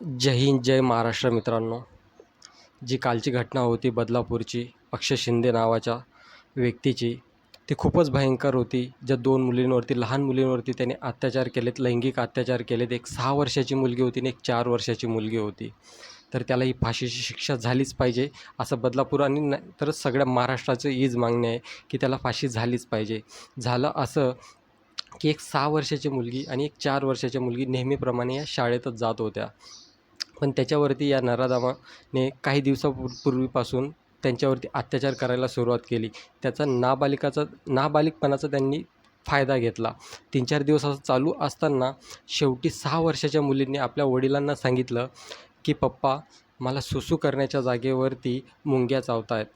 जय हिंद जय महाराष्ट्र मित्रांनो. जी कालची घटना होती बदलापूरची अक्षय शिंदे नावाच्या व्यक्तीची ती खूपच भयंकर होती. ज्या दोन मुलींवरती लहान मुलींवरती त्याने अत्याचार केलेत लैंगिक अत्याचार केलेत. एक सहा वर्षाची मुलगी होती आणि एक चार वर्षाची मुलगी होती. तर त्याला ही फाशीची शिक्षा झालीच पाहिजे. असं बदलापूर आणि तर सगळ्या महाराष्ट्राचं हीच मागणी आहे की त्याला फाशी झालीच पाहिजे. झालं असं की एक सहा वर्षाची मुलगी आणि एक चार वर्षाची मुलगी नेहमीप्रमाणे या शाळेतच जात होत्या. पण त्याच्यावरती या नराधमाने काही दिवसापूर्वीपासून त्यांच्यावरती अत्याचार करायला सुरुवात केली. त्याचा नाबालिकाचा नाबालिकपणाचा त्यांनी फायदा घेतला. तीन चार दिवस असं चालू असताना शेवटी सहा वर्षाच्या मुलींनी आपल्या वडिलांना सांगितलं की पप्पा मला सुसू करण्याच्या जागेवरती मुंग्या चावत आहेत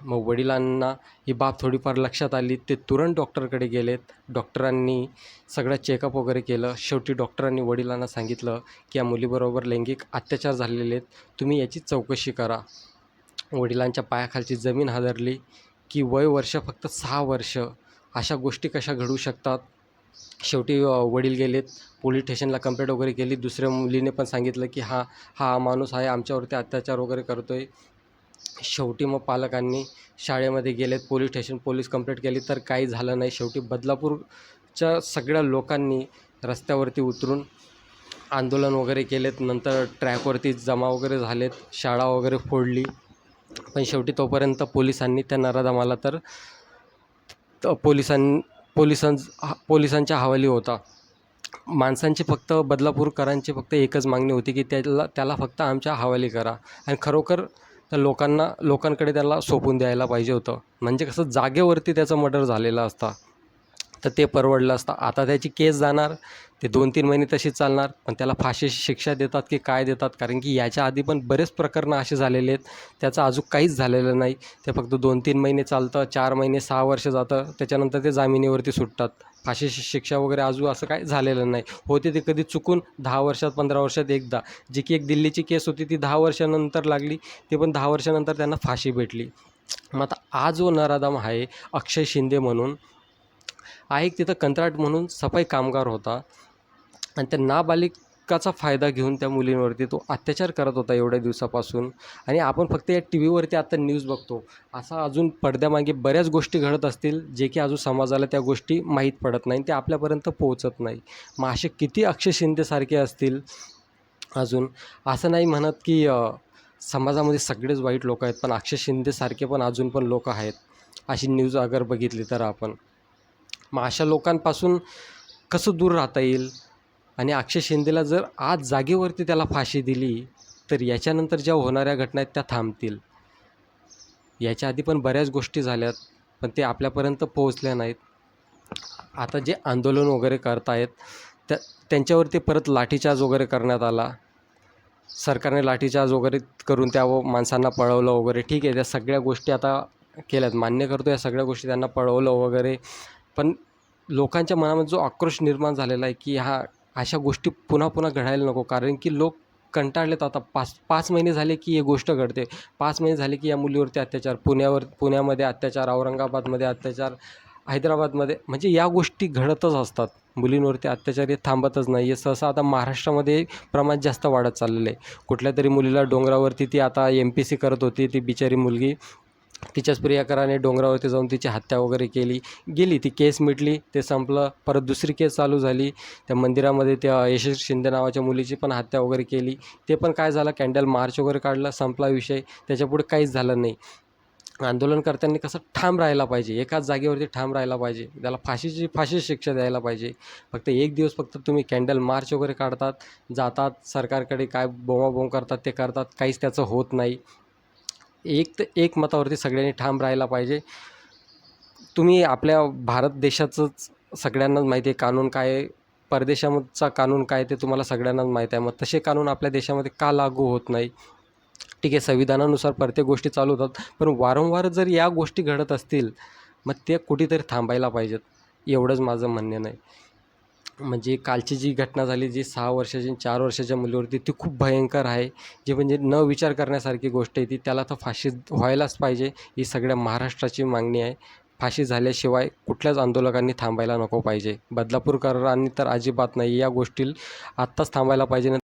मग वडिलांना ही बाब थोडीफार लक्षात आली. ते तुरंत डॉक्टरकडे गेलेत. डॉक्टरांनी सगळं चेकअप वगैरे केलं. शेवटी डॉक्टरांनी वडिलांना सांगितलं की या मुलीबरोबर लैंगिक अत्याचार झालेले आहेत. तुम्ही याची चौकशी करा. वडिलांच्या पायाखालची जमीन हादरली की वय वर्ष फक्त सहा वर्ष. अशा गोष्टी कशा घडू शकतात? शेवटी वडील गेलेत. पोलीस स्टेशनला कंप्लेंट वगैरे केली. दुसऱ्या मुलीने पण सांगितलं की हा हा माणूस आहे. आमच्यावरती अत्याचार वगैरे करतो आहे शेवटी मग पालकांनी शाळेमध्ये गेलेत पोलीस स्टेशन पोलीस कंप्लेंट केली तर काही झालं नाही. शेवटी बदलापूरच्या सगळ्या लोकांनी रस्त्यावरती उतरून आंदोलन वगैरे केलेत. नंतर ट्रॅकवरती जमा वगैरे झालेत शाळा वगैरे फोडली. पण शेवटी तोपर्यंत पोलिसांनी त्या नराधमाला तर त- पोलिसां पोलिसां पोलिसांच्या हवाली होता. माणसांची फक्त बदलापूरकरांची फक्त एकच मागणी होती की त्याला त्याला फक्त आमच्या हवाली करा. आणि खरोखर त्या लोकांना लोकांकडे त्याला सोपून द्यायला पाहिजे होतं. म्हणजे कसं जागेवरती त्याचं मर्डर झालेलं असता. तर ते परवडलं असतं. आता त्याची केस जाणार ते दोन तीन महिने तशीच चालणार पण त्याला फाशीची शिक्षा देतात की काय देतात? कारण की याच्या आधी पण बरेच प्रकरणं असे झालेले आहेत. त्याचं अजून काहीच झालेलं नाही. ते फक्त दोन तीन महिने चालतं चार महिने सहा वर्ष जातं. त्याच्यानंतर ते जामिनीवरती सुटतात. फाशीची शिक्षा वगैरे अजून असं काही झालेलं नाही. होते ते कधी चुकून दहा वर्षात पंधरा वर्षात एकदा. जी की एक दिल्लीची केस होती ती दहा वर्षानंतर लागली. ते पण दहा वर्षानंतर त्यांना फाशी भेटली. मग आता हा जो नराधम आहे अक्षय शिंदे म्हणून आहे तिथं कंत्राट म्हणून सफाई कामगार होता. आणि त्या हक्काचा फायदा घेऊन त्या मुलींवरती तो अत्याचार करत होता एवढ्या दिवसापासून. आणि आपण फक्त या टी व्हीवरती आता न्यूज बघतो. असा अजून पडद्यामागे बऱ्याच गोष्टी घडत असतील जे की अजून समाजाला त्या गोष्टी माहीत पडत नाही ते आपल्यापर्यंत पोहोचत नाही. मग असे किती अक्षय शिंदेसारखे असतील अजून? असं नाही म्हणत की समाजामध्ये सगळेच वाईट लोक आहेत पण अक्षय शिंदेसारखे पण अजून पण लोक आहेत अशी न्यूज अगर बघितली तर आपण. मग अशा लोकांपासून कसं दूर राहता येईल? आणि अक्षय शिंदेला जर आज जागेवरती त्याला फाशी दिली तर याच्यानंतर ज्या होणाऱ्या घटना आहेत त्या थांबतील. याच्या आधी पण बऱ्याच गोष्टी झाल्यात पण ते आपल्यापर्यंत पोहोचल्या नाहीत. आता जे आंदोलन वगैरे करतायत त्या त्यांच्यावरती परत लाठीचार्ज वगैरे करण्यात आला. सरकारने लाठीचार्ज वगैरे करून त्या व- माणसांना पळवलं वगैरे. ठीक आहे त्या सगळ्या गोष्टी आता केल्यात. मान्य करतो या सगळ्या गोष्टी त्यांना पळवलं वगैरे. पण लोकांच्या मनामध्ये जो आक्रोश निर्माण झालेला आहे की हा अशा गोष्टी पुन्हा पुन्हा घडायला नको. कारण की लोक कंटाळलेत आता. पाच पाच महिने झाले की ही गोष्ट घडते. पाच महिने झाले की या मुलीवरती अत्याचार पुण्यावर पुण्यामध्ये अत्याचार औरंगाबादमध्ये अत्याचार हैदराबादमध्ये म्हणजे या गोष्टी घडतच असतात. मुलींवरती अत्याचार हे थांबतच नाही. आहे सहसा आता महाराष्ट्रामध्ये प्रमाण जास्त वाढत चाललेलं आहे. कुठल्या तरी मुलीला डोंगरावरती ती आता एम पी सी करत होती. ती बिचारी मुलगी तिच्याच प्रियकराने डोंगरावरती जाऊन तिची हत्या वगैरे केली. गेली ती केस मिटली ते संपलं. परत दुसरी केस चालू झाली. त्या मंदिरामध्ये त्या यशस्वी शिंदे नावाच्या मुलीची पण हत्या वगैरे केली. ते पण काय झालं कॅन्डल मार्च वगैरे काढला संपला विषय. त्याच्यापुढे काहीच झालं नाही. आंदोलनकर्त्यांनी कसं ठाम राहायला पाहिजे. एकाच जागेवरती ठाम राहायला पाहिजे. त्याला फाशीची फाशी शिक्षा द्यायला पाहिजे. फक्त एक दिवस फक्त तुम्ही कॅन्डल मार्च वगैरे काढतात जातात सरकारकडे काय बोंबाबोंब करतात ते करतात काहीच त्याचं होत नाही. एक तर एक मतावरती सगळ्यांनी ठाम राहायला पाहिजे. तुम्ही आपल्या भारत देशाचंच सगळ्यांनाच माहिती आहे कानून काय परदेशाचा कानून काय आहे ते तुम्हाला सगळ्यांनाच माहीत आहे. मग तसे कानून आपल्या देशामध्ये का लागू होत नाही? ठीक आहे संविधानानुसार प्रत्येक गोष्टी चालू होतात. पण वारंवार जर या गोष्टी घडत असतील मग ते कुठेतरी थांबायला पाहिजेत. एवढंच माझं म्हणणं नाही म्हणजे कालची जी घटना झाली जी सहा वर्षाची चार वर्षाच्या मुलीवरती ती खूप भयंकर आहे. जी म्हणजे न विचार करण्यासारखी गोष्ट आहे ती त्याला तर फाशी व्हायलाच पाहिजे ही सगळ्या महाराष्ट्राची मागणी आहे. फाशी झाल्याशिवाय कुठल्याच आंदोलकांनी थांबायला नको पाहिजे. बदलापूरकरांनी तर अजिबात नाही या गोष्टी आत्ताच थांबायला पाहिजे.